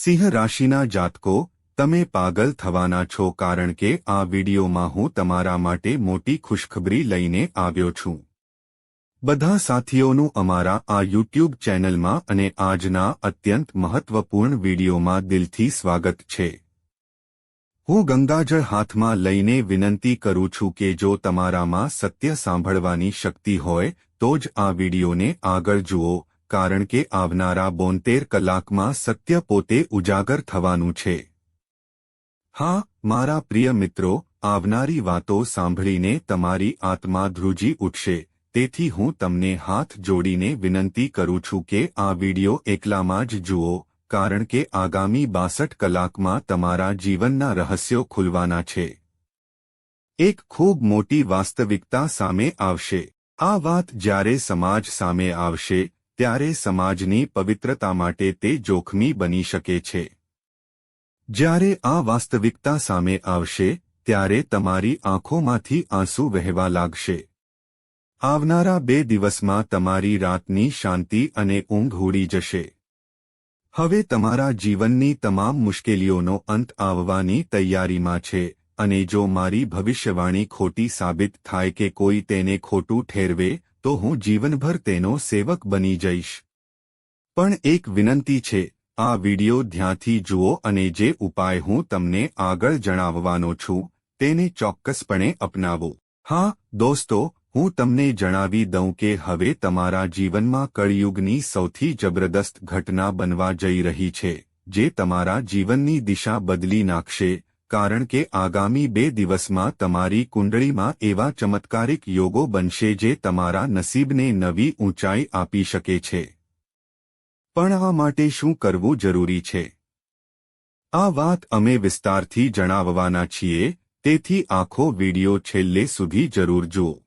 સિંહ રાશિના જાતકો, તમે પાગલ થવાના છો કારણ કે આ વિડીયોમાં હું તમારા માટે મોટી ખુશખબરી લઈને આવ્યો છું. બધા સાથીઓનું અમારા આ યુટ્યુબ ચેનલમાં અને આજના અત્યંત મહત્વપૂર્ણ વિડીયોમાં દિલથી સ્વાગત છે. હું ગંગાજળ હાથમાં લઈને વિનંતી કરું છું કે જો તમારામાં સત્ય સાંભળવાની શક્તિ હોય, તો જ આ વિડીયોને આગળ જુઓ કારણ કે આવનારા બોતેર કલાકમાં સત્ય પોતે ઉજાગર થવાનું છે. હા, મારા પ્રિય મિત્રો, આવનારી વાતો સાંભળીને તમારી આત્મા ધ્રુજી ઉઠશે, તેથી હું તમને હાથ જોડીને વિનંતી કરું છું કે આ વિડિયો એકલામાં જ જુઓ, કારણ કે આગામી બાસઠ કલાકમાં તમારા જીવનના રહસ્યો ખુલવાના છે. એક ખૂબ મોટી વાસ્તવિકતા સામે આવશે. આ વાત જ્યારે સમાજ સામે આવશે ત્યારે સમાજની પવિત્રતા માટે તે જોખમી બની શકે છે. જ્યારે આ વાસ્તવિકતા સામે આવશે, ત્યારે તમારી આંખોમાંથી આંસુ વહેવા લાગશે. આવનારા બે દિવસમાં તમારી રાતની શાંતિ અને ઊંઘ ઉડી જશે. હવે તમારા જીવનની તમામ મુશ્કેલીઓનો અંત આવવાની તૈયારીમાં છે, અને જો મારી ભવિષ્યવાણી ખોટી સાબિત થાય કે કોઈ તેને ખોટું ઠેરવે તો હું જીવનભર તેનો સેવક બની જઈશ. પણ એક વિનંતી છે, આ વિડિયો ધ્યાનથી જુઓ અને જે ઉપાય હું તમને આગળ જણાવવાનો છું, તેને ચોક્કસપણે અપનાવો. હા, દોસ્તો, હું તમને જણાવી દઉં કે હવે તમારા જીવનમાં કળિયુગની સૌથી જબરદસ્ત ઘટના બનવા જઈ રહી છે, જે તમારા જીવનની દિશા બદલી નાખશે કારણ કે આગામી બે દિવસમાં તમારી કુંડળીમાં એવા ચમત્કારિક યોગો બનશે જે તમારા નસીબને નવી ઊંચાઈ આપી શકે છે. પણ આ માટે શું કરવું જરૂરી છે? આ વાત અમે વિસ્તારથી જણાવવાના છીએ, તેથી આખો વિડિયો છેલ્લે સુધી જરૂર જુઓ.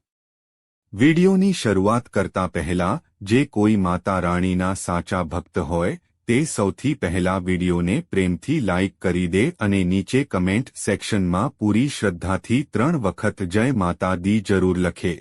વિડિયોની શરૂઆત કરતા પહેલા, જે કોઈ માતા રાણીના સાચા ભક્ત હોય તે સૌથી પહેલા વિડીયોને પ્રેમથી લાઇક કરી દે અને નીચે કમેન્ટ સેક્શનમાં પૂરી શ્રદ્ધાથી ત્રણ વખત જય માતા દી જરૂર લખે.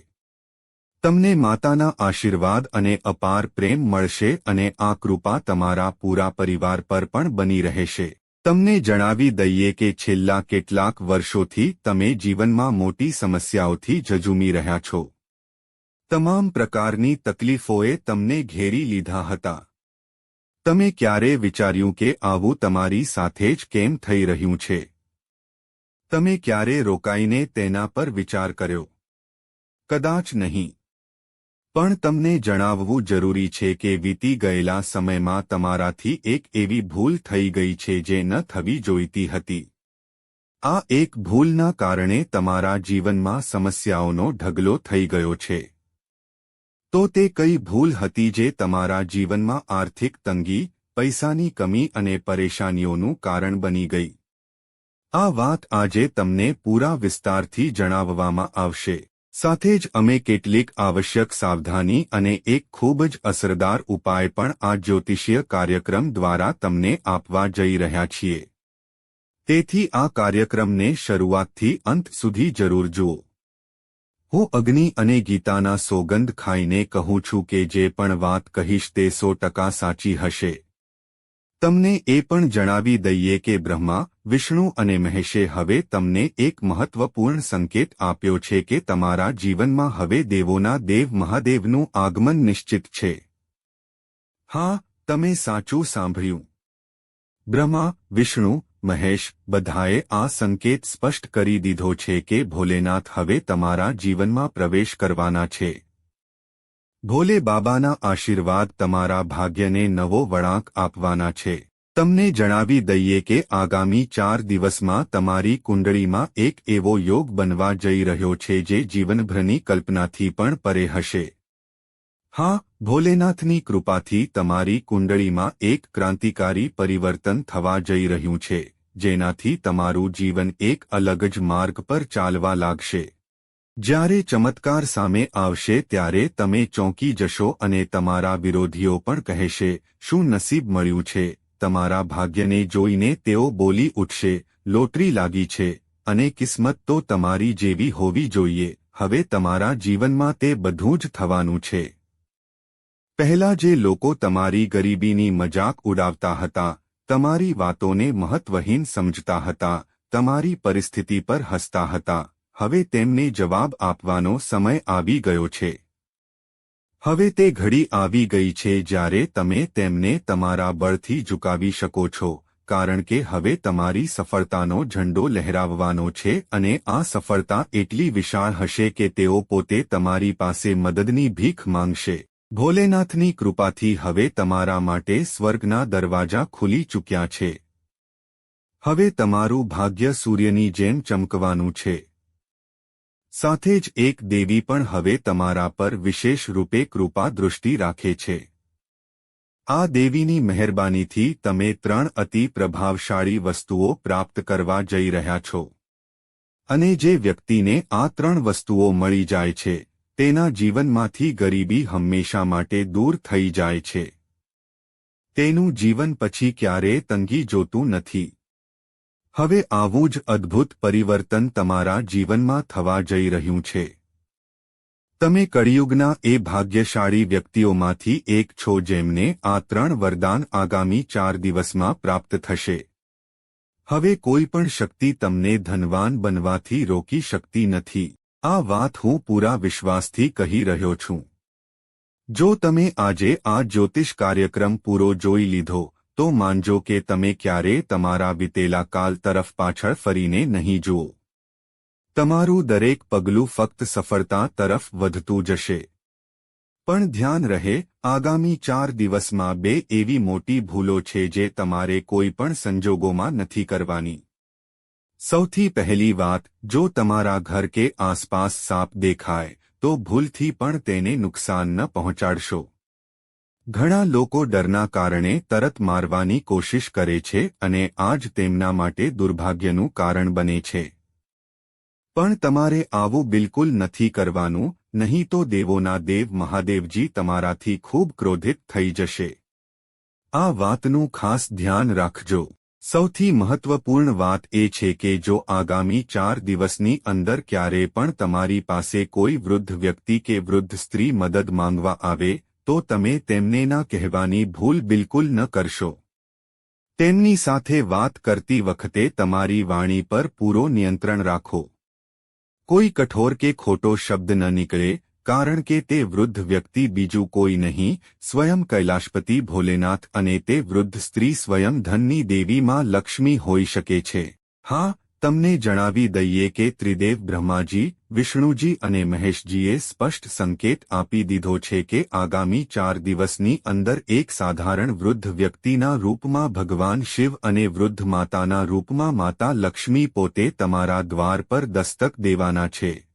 તમને માતાના આશીર્વાદ અને અપાર પ્રેમ મળશે અને આ કૃપા તમારા પૂરા પરિવાર પર પણ બની રહેશે. તમને જણાવી દઈએ કે છેલ્લા કેટલાક વર્ષોથી તમે જીવનમાં મોટી સમસ્યાઓથી જજુમી રહ્યા છો. તમામ પ્રકારની તકલીફોએ તમને ઘેરી લીધા હતા. તમે ક્યારે વિચાર્યું કે આવું તમારી સાથે જ કેમ થઈ રહ્યું છે? તમે ક્યારે રોકાઈને તેના પર વિચાર કર્યો? કદાચ નહીં. પણ તમને જણાવવું જરૂરી છે કે વીતી ગયેલા સમયમાં તમારાથી એક એવી ભૂલ થઈ ગઈ છે જે ન થવી જોઈતી હતી. આ એક ભૂલના કારણે તમારા જીવનમાં સમસ્યાઓનો ઢગલો થઈ ગયો છે. તો તે કઈ ભૂલ હતી જે તમારા જીવનમાં આર્થિક તંગી, પૈસાની કમી અને પરેશાનીઓનું કારણ બની ગઈ? આ વાત આજે તમને પૂરા વિસ્તારથી જણાવવામાં આવશે. સાથે જ અમે કેટલીક આવશ્યક સાવધાની અને એક ખૂબ જ અસરદાર ઉપાય પણ આ જ્યોતિષીય કાર્યક્રમ દ્વારા તમને આપવા જઈ રહ્યા છીએ. તેથી આ કાર્યક્રમને શરૂઆતથી અંત સુધી જરૂર જુઓ. હું અગ્નિ અને ગીતાના સોગંદ ખાઈને કહું છું કે જે પણ વાત કહીશ તે સો ટકા સાચી હશે. તમને એ પણ જણાવી દઈએ કે બ્રહ્મા, વિષ્ણુ અને મહેશે હવે તમને એક મહત્વપૂર્ણ સંકેત આપ્યો છે કે તમારા જીવનમાં હવે દેવોના દેવ મહાદેવનું આગમન નિશ્ચિત છે. હા, તમે સાચું સાંભળ્યું. બ્રહ્મા, વિષ્ણુ મહેશ, બધાએ આ સંકેત સ્પષ્ટ કરી દીધો છે કે ભોલેનાથ હવે તમારા જીવનમાં પ્રવેશ કરવાના છે. ભોલે બાબાના આશીર્વાદ તમારા ભાગ્યને નવો વળાંક આપવાના છે. તમને જણાવી દઈએ કે આગામી ચાર દિવસમાં તમારી કુંડળીમાં એક એવો યોગ બનવા જઈ રહ્યો છે જે જીવનભરની કલ્પનાથી પણ પરે હશે. હા ભોલેનાથની કૃપાથી તમારી કુંડળીમાં એક ક્રાંતિકારી પરિવર્તન થવા જઈ રહ્યું છે, જેનાથી તમારું જીવન એક અલગ જ માર્ગ પર ચાલવા લાગશે. જ્યારે ચમત્કાર સામે આવશે ત્યારે તમે ચોંકી જશો અને તમારા વિરોધીઓ પણ કહેશે, શું નસીબ મળ્યું છે? તમારા ભાગ્યને જોઈને તેઓ બોલી ઉઠશે, લોટરી લાગી છે, અને કિસ્મત તો તમારી જેવી હોવી જોઈએ, હવે તમારા જીવનમાં તે બધું જ થવાનું છે. પહેલા જે લોકો તમારી ગરીબીની મજાક ઉડાવતા હતા, તમારી વાતોને મહત્વહીન સમજતા હતા, તમારી પરિસ્થિતિ પર હસતા હતા, હવે તેમને જવાબ આપવાનો સમય આવી ગયો છે. હવે તે ઘડી આવી ગઈ છે જ્યારે તમે તેમને તમારા બળથી ઝુકાવી શકો છો, કારણ કે હવે તમારી સફળતાનો ઝંડો લહેરાવવાનો છે અને આ સફળતા એટલી વિશાળ હશે કે તેઓ પોતે તમારી પાસે મદદની ભીખ માંગશે. ભોલેનાથની કૃપાથી હવે તમારા માટે સ્વર્ગના દરવાજા ખુલી ચૂક્યા છે. હવે તમારું ભાગ્ય સૂર્યની જેમ ચમકવાનું છે. સાથે જ એક દેવી પણ હવે તમારા પર વિશેષ રૂપે કૃપા દૃષ્ટિ રાખે છે. આ દેવીની મહેરબાનીથી તમે ત્રણ અતિ પ્રભાવશાળી વસ્તુઓ પ્રાપ્ત કરવા જઈ રહ્યા છો. અને જે વ્યક્તિને આ ત્રણ વસ્તુઓ મળી જાય છે. તેના જીવનમાંથી ગરીબી હંમેશા માટે દૂર થઈ જાય છે. તેનું જીવન પછી ક્યારેય તંગી જોતું નથી. હવે આવું જ અદ્ભુત પરિવર્તન તમારા જીવનમાં થવા જઈ રહ્યું છે. તમે કળિયુગના એ ભાગ્યશાળી વ્યક્તિઓમાંથી એક છો જેમને આ ત્રણ વરદાન આગામી ચાર દિવસમાં પ્રાપ્ત થશે. હવે કોઈ પણ શક્તિ તમને ધનવાન બનવાથી રોકી શકતી નથી. આ વાત હું પૂરા વિશ્વાસથી કહી રહ્યો છું. જો તમે આજે આ જ્યોતિષ કાર્યક્રમ પૂરો જોઈ લીધો, તો માનજો કે તમે ક્યારે તમારા વિતેલા કાલ તરફ પાછળ ફરીને નહીં જુઓ. તમારું દરેક પગલું ફક્ત સફળતા તરફ વધતું જશે. પણ ધ્યાન રહે, આગામી ચાર દિવસમાં બે એવી મોટી ભૂલો છે જે તમારે કોઈ પણ સંજોગોમાં નથી કરવાની. સૌથી પહેલી વાત, જો તમારા ઘર કે આસપાસ સાપ દેખાય, તો ભૂલથી પણ તેને નુકસાન ન પહોંચાડશો. ઘણા લોકો ડરના કારણે તરત મારવાની કોશિશ કરે છે અને આજ તેમના માટે દુર્ભાગ્યનું કારણ બને છે. પણ તમારે આવું બિલકુલ નથી કરવાનું, નહીં તો દેવોના દેવ મહાદેવજી તમારાથી ખૂબ ક્રોધિત થઈ જશે. આ વાતનું ખાસ ધ્યાન રાખજો. સૌથી મહત્વપૂર્ણ વાત એ છે કે જો આગામી ચાર દિવસની અંદર ક્યારે પણ તમારી પાસે કોઈ વૃદ્ધ વ્યક્તિ કે વૃદ્ધ સ્ત્રી મદદ માંગવા આવે, તો તમે તેમને ના કહેવાની ભૂલ બિલકુલ ન કરશો. તેમની સાથે વાત કરતી વખતે તમારી વાણી પર પૂરો નિયંત્રણ રાખો. કોઈ કઠોર કે ખોટો શબ્દ ન નીકળે કારણ કે તે વૃદ્ધ વ્યક્તિ બીજું કોઈ નહીં, સ્વયં કૈલાશપતિ ભોલેનાથ અને તે વૃદ્ધ સ્ત્રી સ્વયં ધનની દેવીમાં લક્ષ્મી હોઈ શકે છે. હા, તમને જણાવી દઈએ કે ત્રિદેવ બ્રહ્માજી, વિષ્ણુજી અને મહેશજીએ સ્પષ્ટ સંકેત આપી દીધો છે કે આગામી ચાર દિવસની અંદર એક સાધારણ વૃદ્ધ વ્યક્તિના રૂપમાં ભગવાન શિવ અને વૃદ્ધ માતાના રૂપમાં માતા લક્ષ્મી પોતે તમારા દ્વાર પર દસ્તક દેવાના છે.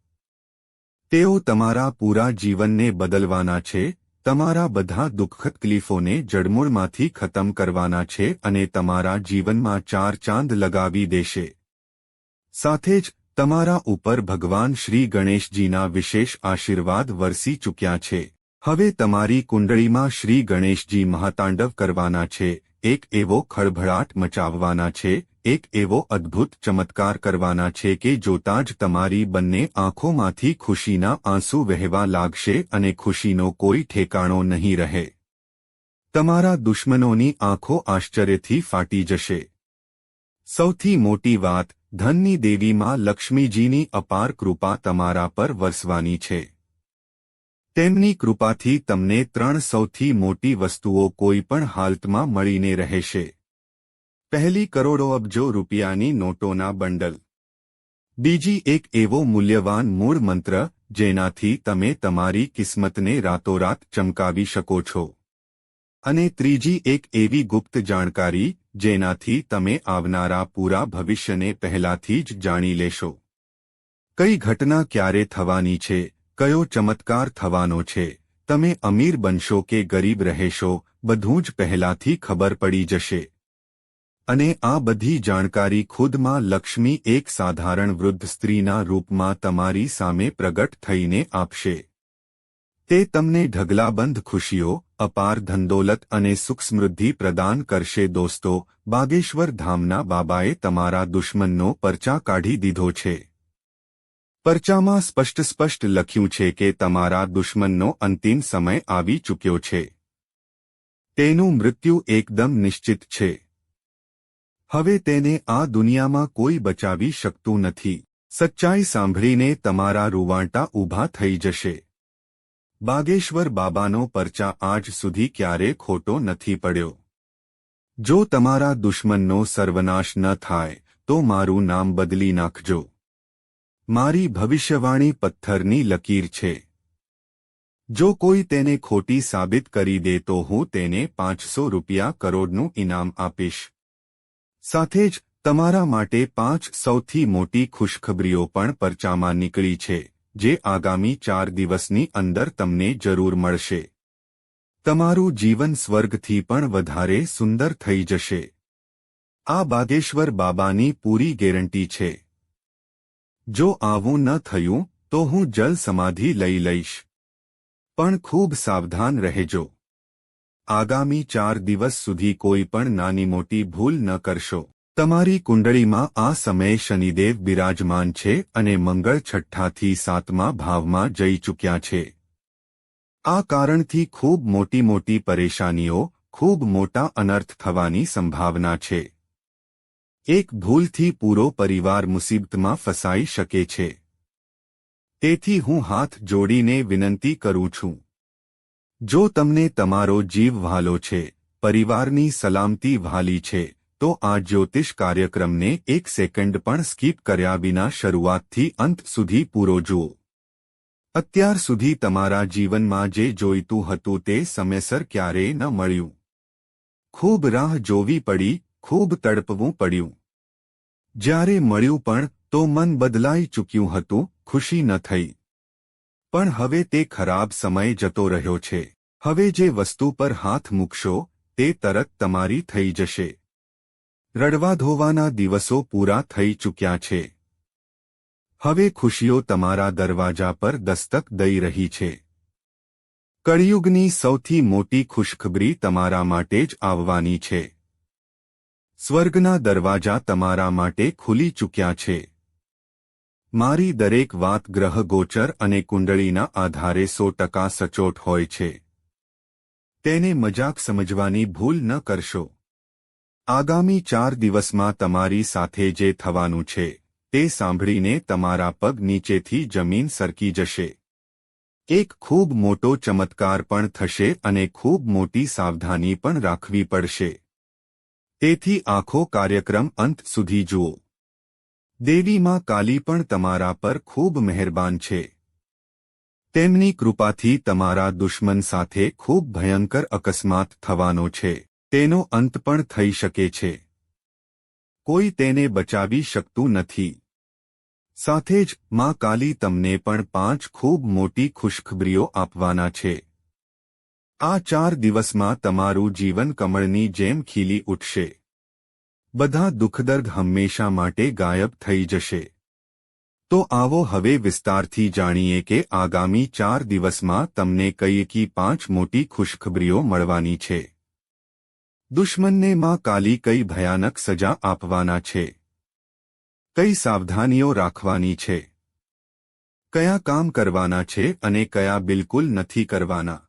તેઓ તમારા પૂરા જીવનને બદલવાના છે, તમારા બધા દુઃખ તકલીફોને જડમૂળમાંથી ખતમ કરવાના છે અને તમારા જીવનમાં ચાર ચાંદ લગાવી દેશે. સાથે જ, તમારા ઉપર ભગવાન શ્રી ગણેશજીના વિશેષ આશીર્વાદ વરસી ચૂક્યા છે. હવે તમારી કુંડળીમાં શ્રી ગણેશજી મહાતાંડવ કરવાના છે. એક એવો ખળભળાટ મચાવવાના છે, એક એવો અદ્ભુત ચમત્કાર કરવાના છે કે જોતા જ તમારી બંને આંખોમાંથી ખુશીના આંસુ વહેવા લાગશે અને ખુશીનો કોઈ ઠેકાણો નહીં રહે. તમારા દુશ્મનોની આંખો આશ્ચર્યથી ફાટી જશે. સૌથી મોટી વાત, ધનની દેવીમાં લક્ષ્મીજીની અપાર કૃપા તમારા પર વરસવાની છે. તેમની કૃપાથી તમને ત્રણ સૌથી મોટી વસ્તુઓ કોઈ પણ હાલતમાં મળીને રહેશે. પહેલી કરોડો અબજો રૂપિયાની નોટોના બંડલ. બીજી એક એવો મૂલ્યવાન મૂળ મંત્ર, જેનાથી તમે તમારી કિસ્મતને રાતોરાત ચમકાવી શકો છો. અને ત્રીજી એક એવી ગુપ્ત જાણકારી, જેનાથી તમે આવનારા પૂરા ભવિષ્યને પહેલાથી જ જાણી લેશો. કઈ ઘટના ક્યારે થવાની છે? કયો ચમત્કાર થવાનો છે? તમે અમીર બનશો કે ગરીબ રહેશો? બધું જ પહેલાથી ખબર પડી જશે. અને આ બધી જાણકારી ખુદમાં લક્ષ્મી એક સાધારણ વૃદ્ધ સ્ત્રીના રૂપમાં તમારી સામે પ્રગટ થઈને આપશે. તે તમને ઢગલાબંધ ખુશીઓ, અપાર ધંદોલત અને સુખ સમૃદ્ધિ પ્રદાન કરશે. દોસ્તો, બાગેશ્વર ધામના બાબાએ તમારા દુશ્મનનો પરચા કાઢી દીધો છે. પરચામાં સ્પષ્ટ સ્પષ્ટ લખ્યું છે કે તમારા દુશ્મનનો અંતિમ સમય આવી ચૂક્યો છે. તેનું મૃત્યુ એકદમ નિશ્ચિત છે. હવે તેને આ દુનિયામાં કોઈ બચાવી શકતું નથી. સચ્ચાઈ સાંભળીને તમારા રૂવાંટા ઊભા થઈ જશે. બાગેશ્વર બાબાનો પરચા આજ સુધી ક્યારે ખોટો નથી પડ્યો. જો તમારા દુશ્મનનો સર્વનાશ ન થાય, તો મારું નામ બદલી નાખજો. મારી ભવિષ્યવાણી પથ્થરની લકીર છે. જો કોઈ તેને ખોટી સાબિત કરી દે તો હું તેને પાંચસો રૂપિયા કરોડનું ઇનામ આપીશ. સાથે જ, તમારા માટે પાંચ સૌથી મોટી ખુશખબરીઓ પણ પરચામાં નીકળી છે, જે આગામી ચાર દિવસની અંદર તમને જરૂર મળશે. તમારું જીવન સ્વર્ગથી પણ વધારે સુંદર થઈ જશે. આ બાગેશ્વર બાબાની પૂરી ગેરંટી છે. જો આવું ન થયું, તો હું જલ સમાધિ લઈ લઈશ. પણ ખૂબ સાવધાન રહેજો. આગામી ચાર દિવસ સુધી કોઈ પણ નાની મોટી ભૂલ ન કરશો. તમારી કુંડળીમાં આ સમયે શનિદેવ બિરાજમાન છે અને મંગળ છઠ્ઠાથી સાતમા ભાવમાં જઈ ચૂક્યા છે. આ કારણથી ખૂબ મોટી મોટી પરેશાનીઓ, ખૂબ મોટા અનર્થ થવાની સંભાવના છે. એક ભૂલથી પૂરો પરિવાર મુસીબતમાં ફસાઈ શકે છે. તેથી હું હાથ જોડીને વિનંતી કરું છું. જો તમને તમારો જીવ વહાલો છે, પરિવારની સલામતી વહાલી છે, તો આ જ્યોતિષ કાર્યક્રમને એક સેકન્ડ પણ સ્કીપ કર્યા વિના શરૂઆતથી અંત સુધી પૂરો જુઓ. અત્યાર સુધી તમારા જીવનમાં જે જોઈતું હતું તે સમયસર ક્યારેય ન મળ્યું. ખૂબ રાહ જોવી પડી ખૂબ તડપવું પડ્યું. જ્યારે મળ્યું પણ, તો મન બદલાઈ ચૂક્યું હતું, ખુશી ન થઈ. પણ હવે તે ખરાબ સમય જતો રહ્યો છે. હવે જે વસ્તુ પર હાથ મૂકશો, તે તરત તમારી થઈ જશે. રડવા ધોવાના દિવસો પૂરા થઈ ચૂક્યા છે. હવે ખુશીઓ તમારા દરવાજા પર દસ્તક દઈ રહી છે. કળિયુગની સૌથી મોટી ખુશખબરી તમારા માટે જ આવવાની છે. સ્વર્ગના દરવાજા તમારા માટે ખુલી ચૂક્યા છે. મારી દરેક વાત ગ્રહ ગોચર અને કુંડળીના આધારે સો ટકા સચોટ હોય છે. તેને મજાક સમજવાની ભૂલ ન કરશો. આગામી ચાર દિવસમાં તમારી સાથે જે થવાનું છે, તે સાંભળીને તમારા પગ નીચેથી જમીન સરકી જશે. એક ખૂબ મોટો ચમત્કાર પણ થશે અને ખૂબ મોટી સાવધાની પણ રાખવી પડશે. તેથી આખો કાર્યક્રમ અંત સુધી જુઓ. દેવીમાં કાલી પણ તમારા પર ખૂબ મહેરબાન છે. તેમની કૃપાથી તમારા દુશ્મન સાથે ખૂબ ભયંકર અકસ્માત થવાનો છે. તેનો અંત પણ થઈ શકે છે. કોઈ તેને બચાવી શકતું નથી. સાથે જ માં કાલી તમને પણ પાંચ ખૂબ મોટી ખુશખબરીઓ આપવાના છે. આ ચાર દિવસમાં તમારું જીવન કમળની જેમ ખીલી ઉઠશે. બધા દુઃખદર્દ હંમેશા માટે ગાયબ થઈ જશે. તો આવો હવે વિસ્તારથી જાણીએ કે આગામી ચાર દિવસમાં તમને કઈકી પાંચ મોટી ખુશખબરીઓ મળવાની છે. દુશ્મનને માં કાલી કઈ ભયાનક સજા આપવાના છે. કઈ સાવધાનીઓ રાખવાની છે. કયા કામ કરવાના છે અને કયા બિલકુલ નથી કરવાના.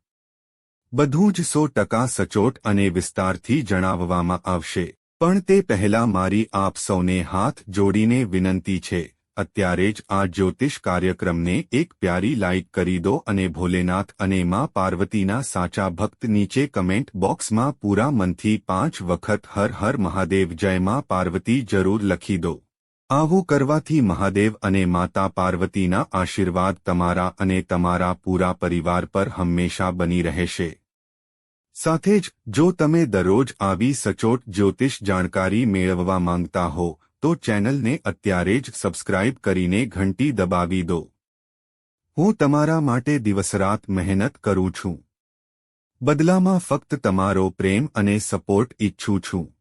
બધું જ સો ટકા સચોટ અને વિસ્તારથી જણાવવામાં આવશે. પણ તે પહેલા મારી આપ સૌને હાથ જોડીને વિનંતી છે, અત્યારે જ આ જ્યોતિષ કાર્યક્રમને એક પ્યારી લાઇક કરી દો અને ભોલેનાથ અને માં પાર્વતીના સાચા ભક્ત નીચે કમેન્ટ બોક્સમાં પૂરા મનથી પાંચ વખત હર હર મહાદેવ જય માં પાર્વતી જરૂર લખી દો. આવું કરવાથી મહાદેવ અને માતા પાર્વતીના આશીર્વાદ તમારા અને તમારા પૂરા પરિવાર પર હંમેશા બની રહેશે. સાથે જ, જો તમે દરરોજ આવી સચોટ જ્યોતિષ જાણકારી મેળવવા માંગતા હો, તો ચેનલને અત્યારે જ સબસ્ક્રાઇબ કરીને ઘંટી દબાવી દો. હું તમારા માટે દિવસરાત મહેનત કરું છું. બદલામાં ફક્ત તમારો પ્રેમ અને સપોર્ટ ઇચ્છું છું.